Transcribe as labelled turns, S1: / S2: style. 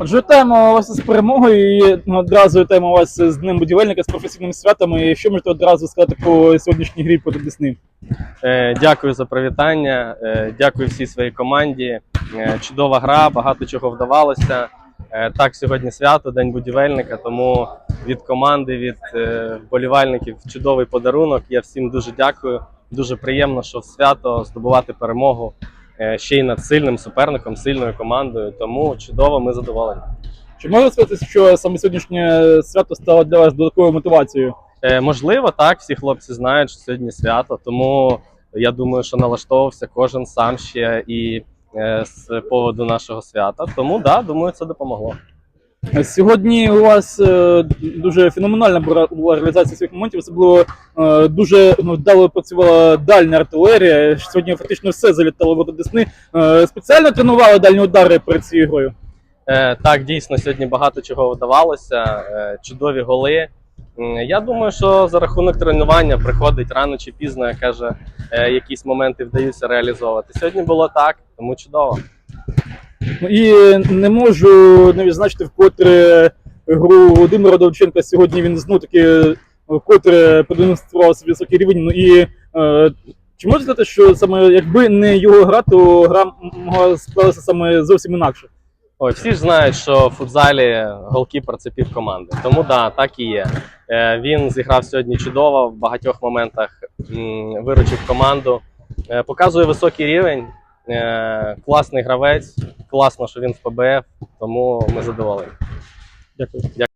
S1: Отже, вітаємо вас з перемогою і ну, одразу вітаємо вас з Днем будівельника, з професійними святами. І Що можете одразу сказати по сьогоднішній грі проти Десни?
S2: Е, Дякую за привітання. е, Дякую всій своїй команді. Е, Чудова гра, багато чого вдавалося. Так, сьогодні свято, День будівельника. Тому від команди, від вболівальників чудовий подарунок. Я всім дуже дякую. Дуже приємно, що свято здобувати перемогу ще й над сильним суперником, сильною командою. Тому чудово, ми задоволені.
S1: Чи можна сказати, що саме сьогоднішнє свято стало для вас додатковою мотивацією?
S2: Е, Можливо, так, всі хлопці знають, що сьогодні свято, тому я думаю, що налаштовувався кожен сам ще і е, з поводу нашого свята. Тому да, думаю, це допомогло.
S1: Сьогодні у вас е, дуже феноменальна була- реалізація своїх моментів, особливо е, дуже ну, вдало працювала дальня артилерія. Сьогодні фактично все залітало в Десни. Е, спеціально тренували дальні удари перед цією грою.
S2: Так, дійсно, сьогодні багато чого вдавалося, чудові голи. Я думаю, що за рахунок тренування приходить рано чи пізно, каже, якісь моменти вдаються реалізовувати. Сьогодні було так, тому чудово.
S1: І не можу не відзначити вкотре гру Володимира Довченка. Сьогодні він знову таки вкотре продемонстрував свій високий рівень. Ну і е, чи можна сказати, що саме якби не його гра, то гра могла склалася саме зовсім інакше?
S2: Ой, всі ж знають, що в футзалі голкіпер це пів команди. Тому да, так і є. Е, Він зіграв сьогодні чудово в багатьох моментах, м, виручив команду. Е, Показує високий рівень. Е, Класний гравець, класно, що він в ПБФ, тому ми задоволені.
S1: Дякую.